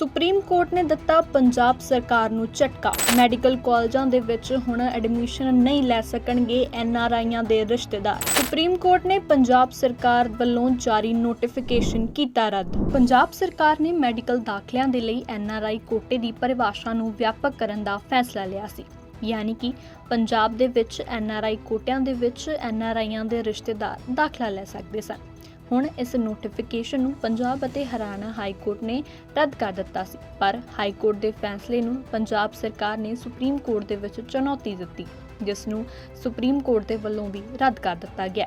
Supreme court ਨੇ ਦਿੱਤਾ ਪੰਜਾਬ ਸਰਕਾਰ ਨੂੰ ਝਟਕਾ। ਮੈਡੀਕਲ ਕਾਲਜਾਂ ਦੇ ਵਿੱਚ ਹੁਣ ਐਡਮਿਸ਼ਨ ਨਹੀਂ ਲੈ ਸਕਣਗੇ ਐੱਨ ਆਰ ਆਈਆਂ ਦੇ ਰਿਸ਼ਤੇਦਾਰ। ਸੁਪਰੀਮ ਕੋਰਟ ਨੇ ਪੰਜਾਬ ਸਰਕਾਰ ਵੱਲੋਂ ਜਾਰੀ ਨੋਟੀਫਿਕੇਸ਼ਨ ਕੀਤਾ ਰੱਦ। ਪੰਜਾਬ ਸਰਕਾਰ ਨੇ ਮੈਡੀਕਲ ਦਾਖਲਿਆਂ ਦੇ ਲਈ ਐੱਨ ਆਰ ਆਈ ਕੋਟੇ ਦੀ ਪਰਿਭਾਸ਼ਾ ਨੂੰ ਵਿਆਪਕ ਕਰਨ ਦਾ ਫੈਸਲਾ ਲਿਆ ਸੀ। ਯਾਨੀ ਕਿ ਪੰਜਾਬ ਦੇ ਵਿੱਚ ਐੱਨ ਆਰ ਆਈ ਕੋਟਿਆਂ ਦੇ ਵਿੱਚ ਐੱਨ ਆਰ ਆਈਆਂ ਦੇ ਰਿਸ਼ਤੇਦਾਰ ਦਾਖਲਾ ਲੈ ਸਕਦੇ ਸਨ। ਹੁਣ ਇਸ ਨੋਟੀਫਿਕੇਸ਼ਨ ਨੂੰ ਪੰਜਾਬ ਅਤੇ ਹਰਿਆਣਾ ਹਾਈ ਕੋਰਟ ਨੇ ਰੱਦ ਕਰ ਦਿੱਤਾ ਸੀ। ਪਰ ਹਾਈ ਕੋਰਟ ਦੇ ਫੈਸਲੇ ਨੂੰ ਪੰਜਾਬ ਸਰਕਾਰ ਨੇ ਸੁਪਰੀਮ ਕੋਰਟ ਦੇ ਵਿੱਚ ਚੁਣੌਤੀ ਦਿੱਤੀ, ਜਿਸ ਨੂੰ ਸੁਪਰੀਮ ਕੋਰਟ ਦੇ ਵੱਲੋਂ ਵੀ ਰੱਦ ਕਰ ਦਿੱਤਾ ਗਿਆ।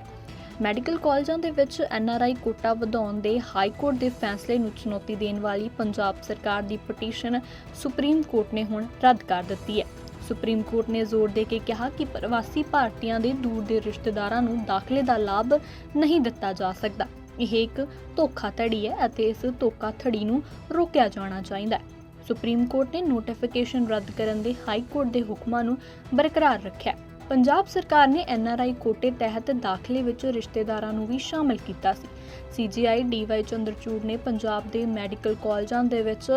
ਮੈਡੀਕਲ ਕਾਲਜਾਂ ਦੇ ਵਿੱਚ ਐਨਆਰਆਈ ਕੋਟਾ ਵਧਾਉਣ ਦੇ ਹਾਈ ਕੋਰਟ ਦੇ ਫੈਸਲੇ ਨੂੰ ਚੁਣੌਤੀ ਦੇਣ ਵਾਲੀ ਪੰਜਾਬ ਸਰਕਾਰ ਦੀ ਪਟੀਸ਼ਨ ਸੁਪਰੀਮ ਕੋਰਟ ਨੇ ਹੁਣ ਰੱਦ ਕਰ ਦਿੱਤੀ ਹੈ। ਸੁਪਰੀਮ ਕੋਰਟ ਨੇ ਜ਼ੋਰ ਦੇ ਕੇ ਕਿਹਾ ਕਿ ਪ੍ਰਵਾਸੀ ਭਾਰਤੀਆਂ ਦੇ ਦੂਰ ਦੇ ਰਿਸ਼ਤੇਦਾਰਾਂ ਨੂੰ ਦਾਖਲੇ ਦਾ ਲਾਭ ਨਹੀਂ ਦਿੱਤਾ ਜਾ ਸਕਦਾ। ਇਹ ਇੱਕ ਧੋਖਾਧੜੀ ਹੈ ਅਤੇ ਇਸ ਧੋਖਾਧੜੀ ਨੂੰ ਰੋਕਿਆ ਜਾਣਾ ਚਾਹੀਦਾ ਹੈ। ਸੁਪਰੀਮ ਕੋਰਟ ਨੇ ਨੋਟੀਫਿਕੇਸ਼ਨ ਰੱਦ ਕਰਨ ਦੇ ਹਾਈ ਕੋਰਟ ਦੇ ਹੁਕਮਾਂ ਨੂੰ ਬਰਕਰਾਰ ਰੱਖਿਆ ਪੰਜਾਬ ਸਰਕਾਰ ਨੇ ਐਨਆਰਆਈ ਕੋਟੇ ਤਹਿਤ ਦਾਖਲੇ ਵਿੱਚ ਰਿਸ਼ਤੇਦਾਰਾਂ ਨੂੰ ਵੀ ਸ਼ਾਮਲ ਕੀਤਾ ਸੀ। ਸੀਜੀਆਈ ਡੀਵਾਈ ਚੰਦਰਚੂੜ ਨੇ ਪੰਜਾਬ ਦੇ ਮੈਡੀਕਲ ਕਾਲਜਾਂ ਦੇ ਵਿੱਚ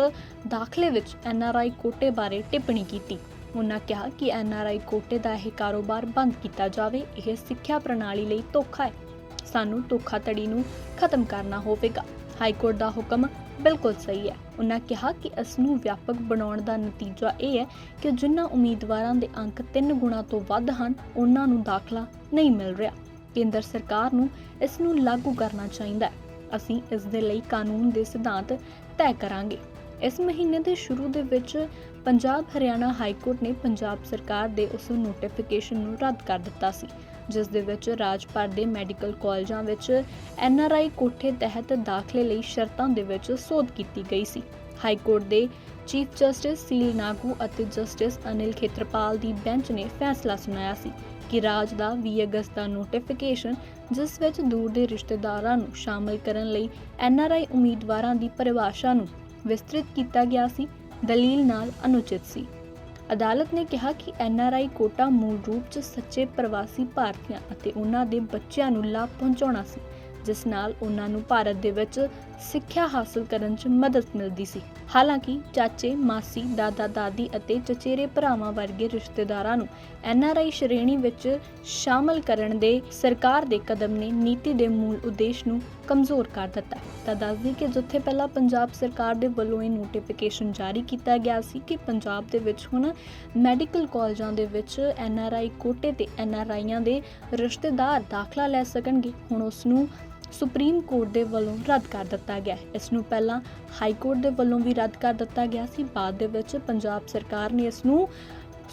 ਦਾਖਲੇ ਵਿੱਚ ਐਨਆਰਆਈ ਕੋਟੇ ਬਾਰੇ ਟਿੱਪਣੀ ਕੀਤੀ। ਉਹਨਾਂ ਕਿਹਾ ਕਿ ਐਨਆਰਆਈ ਕੋਟੇ ਦਾ ਇਹ ਕਾਰੋਬਾਰ ਬੰਦ ਕੀਤਾ ਜਾਵੇ, ਇਹ ਸਿੱਖਿਆ ਪ੍ਰਣਾਲੀ ਲਈ ਧੋਖਾ ਹੈ। ਸਾਨੂੰ ਧੋਖਾਧੜੀ ਨੂੰ ਖਤਮ ਕਰਨਾ ਹੋਵੇਗਾ। ਹਾਈ ਕੋਰਟ ਦਾ ਹੁਕਮ ਬਿਲਕੁਲ ਸਹੀ ਹੈ। ਉਹਨਾਂ ਕਿਹਾ ਕਿ ਇਸ ਨੂੰ ਵਿਆਪਕ ਬਣਾਉਣ ਦਾ ਨਤੀਜਾ ਇਹ ਹੈ ਕਿ ਜਿਨ੍ਹਾਂ ਉਮੀਦਵਾਰਾਂ ਦੇ ਅੰਕ 3 ਗੁਣਾ ਤੋਂ ਵੱਧ ਹਨ ਉਹਨਾਂ ਨੂੰ ਦਾਖਲਾ ਨਹੀਂ ਮਿਲ ਰਿਹਾ। ਕੇਂਦਰ ਸਰਕਾਰ ਨੂੰ ਇਸ ਨੂੰ ਲਾਗੂ ਕਰਨਾ ਚਾਹੀਦਾ ਹੈ। ਅਸੀਂ ਇਸ ਦੇ ਲਈ ਕਾਨੂੰਨ ਦੇ ਸਿਧਾਂਤ ਤੈਅ ਕਰਾਂਗੇ। ਇਸ ਮਹੀਨੇ ਦੇ ਸ਼ੁਰੂ ਦੇ ਵਿੱਚ ਪੰਜਾਬ ਹਰਿਆਣਾ ਹਾਈ ਕੋਰਟ ਨੇ ਪੰਜਾਬ ਸਰਕਾਰ ਦੇ ਉਸ ਨੋਟੀਫਿਕੇਸ਼ਨ ਨੂੰ ਰੱਦ ਕਰ ਦਿੱਤਾ ਸੀ, ਜਿਸ ਦੇ ਵਿੱਚ ਰਾਜ ਭਰ ਦੇ ਮੈਡੀਕਲ ਕਾਲਜਾਂ ਵਿੱਚ ਐਨਆਰਆਈ ਕੋਠੇ ਤਹਿਤ ਦਾਖਲੇ ਲਈ ਸ਼ਰਤਾਂ ਦੇ ਵਿੱਚ ਸੋਧ ਕੀਤੀ ਗਈ ਸੀ। ਹਾਈ ਕੋਰਟ ਦੇ ਚੀਫ ਜਸਟਿਸ ਸੀਲ ਨਾਗੂ ਅਤੇ ਜਸਟਿਸ ਅਨਿਲ ਖੇਤਰਪਾਲ ਦੀ ਬੈਂਚ ਨੇ ਫੈਸਲਾ ਸੁਣਾਇਆ ਸੀ ਕਿ ਰਾਜ ਦਾ 20 ਅਗਸਤ ਦਾ ਨੋਟੀਫਿਕੇਸ਼ਨ ਜਿਸ ਵਿੱਚ ਦੂਰ ਦੇ ਰਿਸ਼ਤੇਦਾਰਾਂ ਨੂੰ ਸ਼ਾਮਲ ਕਰਨ ਲਈ ਐਨਆਰਆਈ ਉਮੀਦਵਾਰਾਂ ਦੀ ਪਰਿਭਾਸ਼ਾ ਨੂੰ ਵਿਸਤ੍ਰਿਤ ਕੀਤਾ ਗਿਆ ਸੀ ਦਲੀਲ ਨਾਲ ਅਨੁਚਿਤ ਸੀ। ਅਦਾਲਤ ਨੇ ਕਿਹਾ ਕਿ ਐਨਆਰਆਈ ਕੋਟਾ ਮੂਲ ਰੂਪ 'ਚ ਸੱਚੇ ਪ੍ਰਵਾਸੀ ਭਾਰਤੀਆਂ ਅਤੇ ਉਹਨਾਂ ਦੇ ਬੱਚਿਆਂ ਨੂੰ ਲਾਭ ਪਹੁੰਚਾਉਣਾ ਸੀ। ਜਿਸ ਨਾਲ ਉਹਨਾਂ ਨੂੰ ਭਾਰਤ ਦੇ ਵਿੱਚ ਸਿੱਖਿਆ ਹਾਸਲ ਕਰਨ 'ਚ ਮਦਦ ਮਿਲਦੀ ਸੀ। ਹਾਲਾਂਕਿ ਚਾਚੇ, ਮਾਸੀ, ਦਾਦਾ, ਦਾਦੀ ਅਤੇ ਚਚੇਰੇ ਭਰਾਵਾਂ ਵਰਗੇ ਰਿਸ਼ਤੇਦਾਰਾਂ ਨੂੰ ਐਨਆਰਆਈ ਸ਼੍ਰੇਣੀ ਵਿੱਚ ਸ਼ਾਮਲ ਕਰਨ ਦੇ ਸਰਕਾਰ ਦੇ ਕਦਮ ਨੇ ਨੀਤੀ ਦੇ ਮੂਲ ਉਦੇਸ਼ ਨੂੰ ਕਮਜ਼ੋਰ ਕਰ ਦਿੱਤਾ। ਤਾਂ ਦੱਸਦੀ ਕਿ ਜਿੱਥੇ ਪਹਿਲਾਂ ਪੰਜਾਬ ਸਰਕਾਰ ਦੇ ਵੱਲੋਂ ਇਹ ਨੋਟੀਫਿਕੇਸ਼ਨ ਜਾਰੀ ਕੀਤਾ ਗਿਆ ਸੀ ਕਿ ਪੰਜਾਬ ਦੇ ਵਿੱਚ ਹੁਣ ਮੈਡੀਕਲ ਕਾਲਜਾਂ ਦੇ ਵਿੱਚ ਐਨਆਰਆਈ ਕੋਟੇ ਤੇ ਐਨਆਰਆਈਆਂ ਦੇ ਰਿਸ਼ਤੇਦਾਰ ਦਾਖਲਾ ਲੈ ਸਕਣਗੇ। ਹੁਣ ਉਸ ਨੂੰ ਸੁਪਰੀਮ ਕੋਰਟ ਦੇ ਵੱਲੋਂ ਰੱਦ ਕਰ ਦਿੱਤਾ ਗਿਆ ਹੈ। ਇਸ ਨੂੰ ਪਹਿਲਾਂ ਹਾਈ ਕੋਰਟ ਦੇ ਵੱਲੋਂ ਵੀ ਰੱਦ ਕਰ ਦਿੱਤਾ ਗਿਆ ਸੀ। ਬਾਅਦ ਦੇ ਵਿੱਚ ਪੰਜਾਬ ਸਰਕਾਰ ਨੇ ਇਸ ਨੂੰ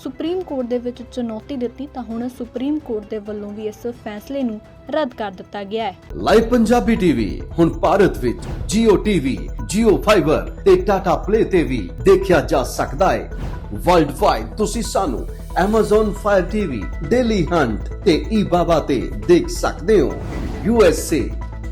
ਸੁਪਰੀਮ ਕੋਰਟ ਦੇ ਵਿੱਚ ਚੁਣੌਤੀ ਦਿੱਤੀ ਤਾਂ ਹੁਣ ਸੁਪਰੀਮ ਕੋਰਟ ਦੇ ਵੱਲੋਂ ਵੀ ਇਸ ਫੈਸਲੇ ਨੂੰ ਰੱਦ ਕਰ ਦਿੱਤਾ ਗਿਆ ਹੈ। ਲਾਈਵ ਪੰਜਾਬੀ ਟੀਵੀ ਹੁਣ ਭਾਰਤ ਵਿੱਚ Jio TV, Jio Fiber ਤੇ Tata Play ਤੇ ਵੀ ਦੇਖਿਆ ਜਾ ਸਕਦਾ ਹੈ। ਵਰਲਡ ਵਾਈਡ ਤੁਸੀਂ ਸਾਨੂੰ Amazon Fire TV, Daily Hunt ਤੇ eBaba ਤੇ ਦੇਖ ਸਕਦੇ ਹੋ। USA,